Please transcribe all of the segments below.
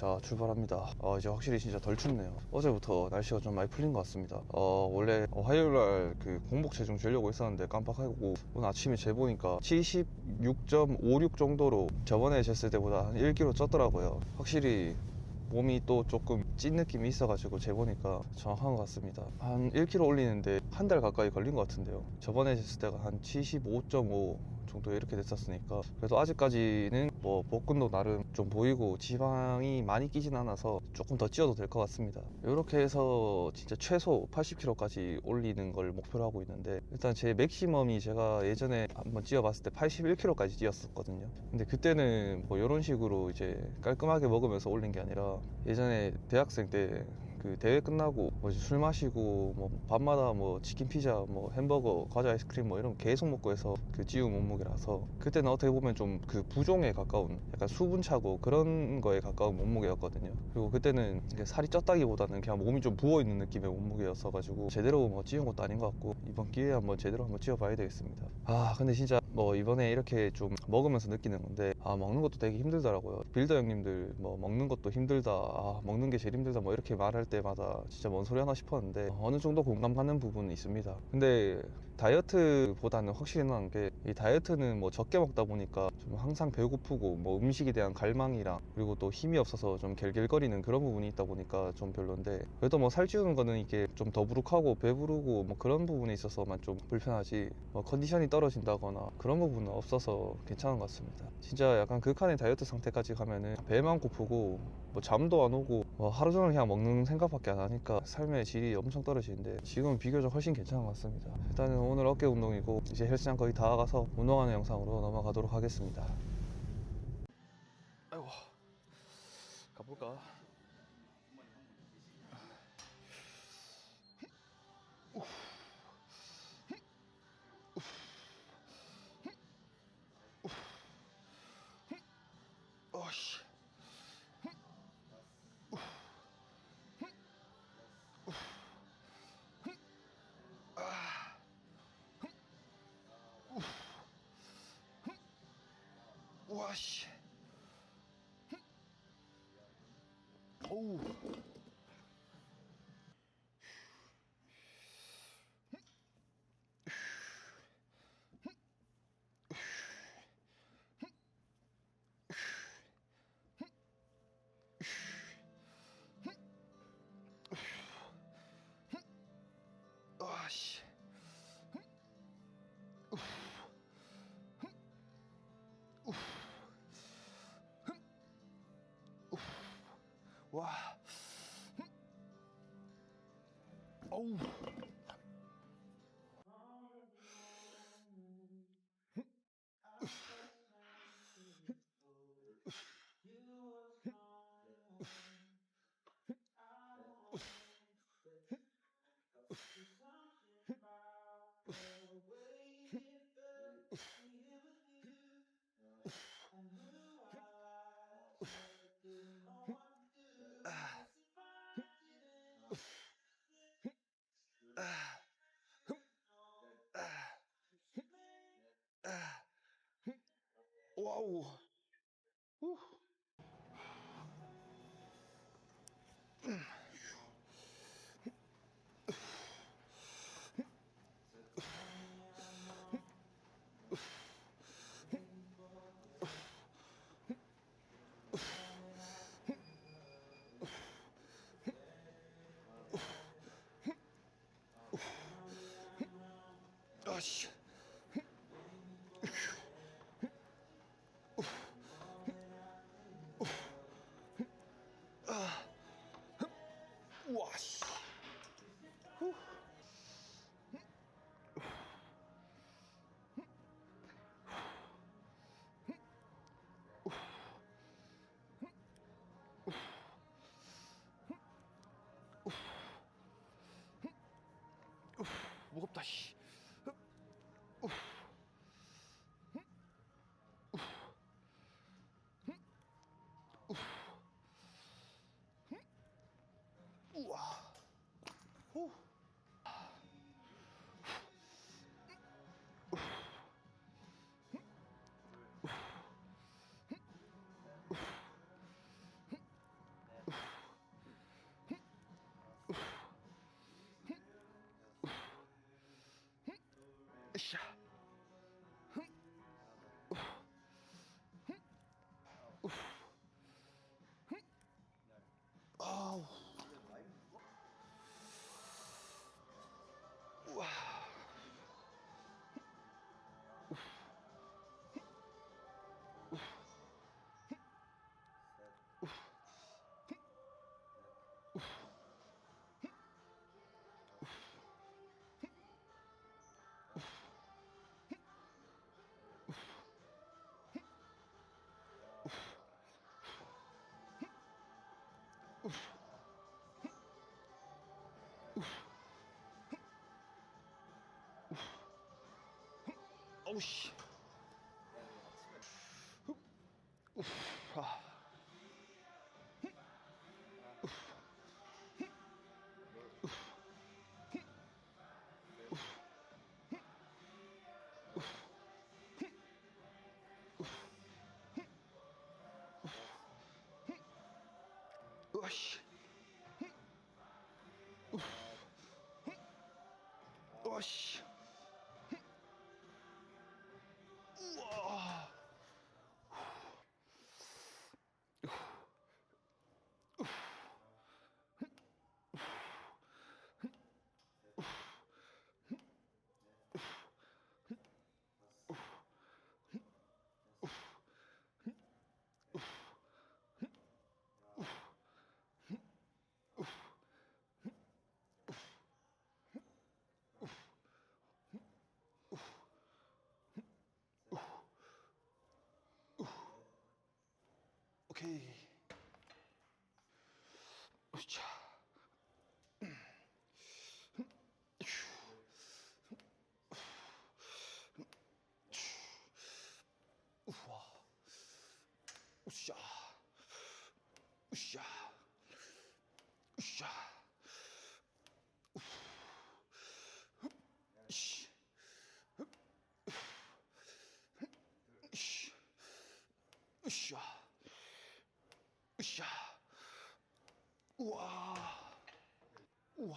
자 출발합니다. 어, 이제 확실히 진짜 덜 춥네요. 어제부터 날씨가 좀 많이 풀린 것 같습니다. 어, 원래 어, 화요일날 그 공복 체중 재려고 했었는데 깜빡하고 오늘 아침에 재보니까 76.56 정도로 저번에 쟀을 때보다 한 1kg 쪘더라고요. 확실히 몸이 또 조금 찐 느낌이 있어가지고 재보니까 정확한 것 같습니다. 한 1kg 올리는데 한 달 가까이 걸린 것 같은데요. 저번에 쟀을 때가 한 75.5 정도 이렇게 됐었으니까 그래도 아직까지는 뭐 복근도 나름 좀 보이고 지방이 많이 끼진 않아서 조금 더 찌어도 될 것 같습니다. 이렇게 해서 진짜 최소 80kg까지 올리는 걸 목표로 하고 있는데 일단 제 맥시멈이 제가 예전에 한번 찌어봤을 때 81kg까지 찌었었거든요. 근데 그때는 뭐 이런 식으로 이제 깔끔하게 먹으면서 올린 게 아니라 예전에 대학생 때 그 대회 끝나고 뭐술 마시고 뭐 밤마다 뭐 치킨 피자 뭐 햄버거 과자 아이스크림 뭐 이런 거 계속 먹고 해서 그 찌운 몸무게라서 그때는 어떻게 보면 좀 그 부종에 가까운 약간 수분 차고 그런 거에 가까운 몸무게였거든요. 그리고 그때는 살이 쪘다기보다는 그냥 몸이 좀 부어 있는 느낌의 몸무게였어 가지고 제대로 뭐 찌운 것도 아닌 것 같고 이번 기회에 한번 제대로 한번 찌어 봐야 되겠습니다. 아 근데 진짜 뭐 이번에 이렇게 좀 먹으면서 느끼는 건데 아 먹는 것도 되게 힘들더라고요. 빌더 형님들 뭐 먹는 것도 힘들다. 아 먹는 게 제일 힘들다. 뭐 이렇게 말할 때마다 진짜 뭔 소리 하나 싶었는데 어느 정도 공감 가는 부분은 있습니다. 근데 다이어트보다는 확실히 나은 게 이 다이어트는 뭐 적게 먹다 보니까 좀 항상 배고프고 뭐 음식에 대한 갈망이랑 그리고 또 힘이 없어서 좀 겔겔거리는 그런 부분이 있다 보니까 좀 별론데 그래도 뭐 살찌우는 거는 이게 좀 더부룩하고 배부르고 뭐 그런 부분에 있어서만 좀 불편하지 뭐 컨디션이 떨어진다거나 그런 부분은 없어서 괜찮은 것 같습니다. 진짜 약간 극한의 다이어트 상태까지 가면은 배만 고프고 뭐 잠도 안 오고 뭐 하루 종일 그냥 먹는 생각밖에 안 하니까 삶의 질이 엄청 떨어지는데 지금은 비교적 훨씬 괜찮은 것 같습니다. 일단은 오늘 어깨 운동이고 이제 헬스장 거의 다 가서 운동하는 영상으로 넘어가도록 하겠습니다 아이고 가볼까? 어씨 와씨 오 어 아씨 우와 씨. 후. 무겁다 씨. Uf. Uf. Uf. Oxi. 으아씨. 우와. 오케이. 으쌰. 우와. 으쌰. 으쌰. 으쌰. 이씨. 이씨. 으쌰. 으쌰. 우와. 우와.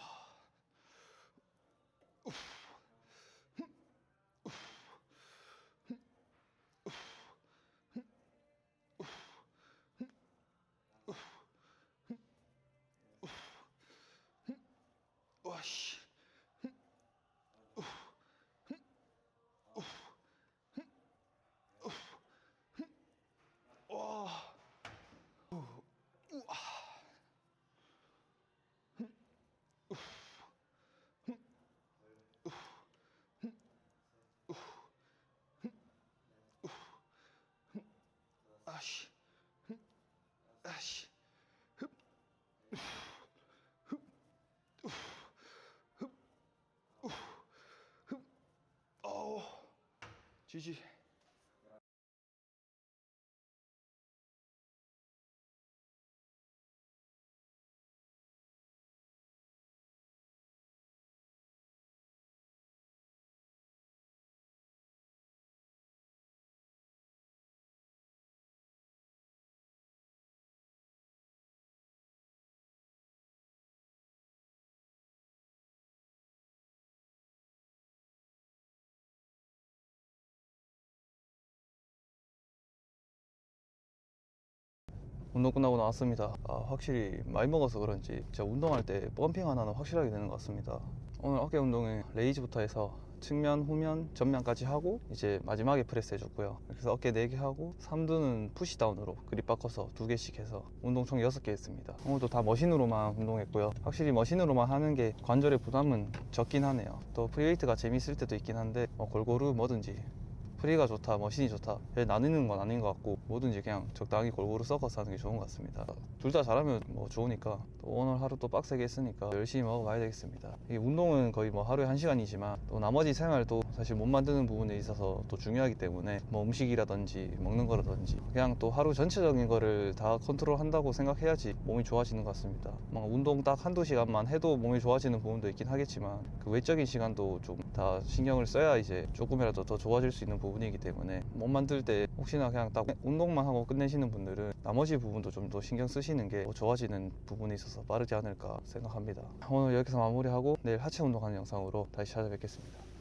와 씨. 와. 우와. 아씨. 아씨. 어우. 지 운동 끝나고 나왔습니다. 아, 확실히 많이 먹어서 그런지 제가 운동할 때 펌핑 하나는 확실하게 되는 것 같습니다. 오늘 어깨 운동은 레이즈부터 해서 측면, 후면, 전면까지 하고 이제 마지막에 프레스 해줬고요. 그래서 어깨 4개 하고 삼두는 푸시다운으로 그립 바꿔서 2개씩 해서 운동 총 6개 했습니다. 오늘도 다 머신으로만 운동했고요. 확실히 머신으로만 하는 게 관절의 부담은 적긴 하네요. 또 프리웨이트가 재밌을 때도 있긴 한데 뭐 골고루 뭐든지 프리가 좋다, 머신이 좋다 예, 나누는 건 아닌 것 같고 뭐든지 그냥 적당히 골고루 섞어서 하는 게 좋은 것 같습니다. 둘 다 잘하면 뭐 좋으니까 또 오늘 하루 또 빡세게 했으니까 열심히 먹어봐야 되겠습니다. 이게 운동은 거의 뭐 하루에 한 시간이지만 또 나머지 생활도 사실 못 만드는 부분에 있어서 또 중요하기 때문에 뭐 음식이라든지 먹는 거라든지 그냥 또 하루 전체적인 거를 다 컨트롤 한다고 생각해야지 몸이 좋아지는 것 같습니다. 뭐 운동 딱 한두 시간만 해도 몸이 좋아지는 부분도 있긴 하겠지만 그 외적인 시간도 좀 다 신경을 써야 이제 조금이라도 더 좋아질 수 있는 부분이기 때문에 몸 만들 때 혹시나 그냥 딱 운동만 하고 끝내시는 분들은 나머지 부분도 좀 더 신경 쓰시는 게 더 좋아지는 부분이 있어서 빠르지 않을까 생각합니다. 오늘 여기서 마무리하고 내일 하체 운동하는 영상으로 다시 찾아뵙겠습니다.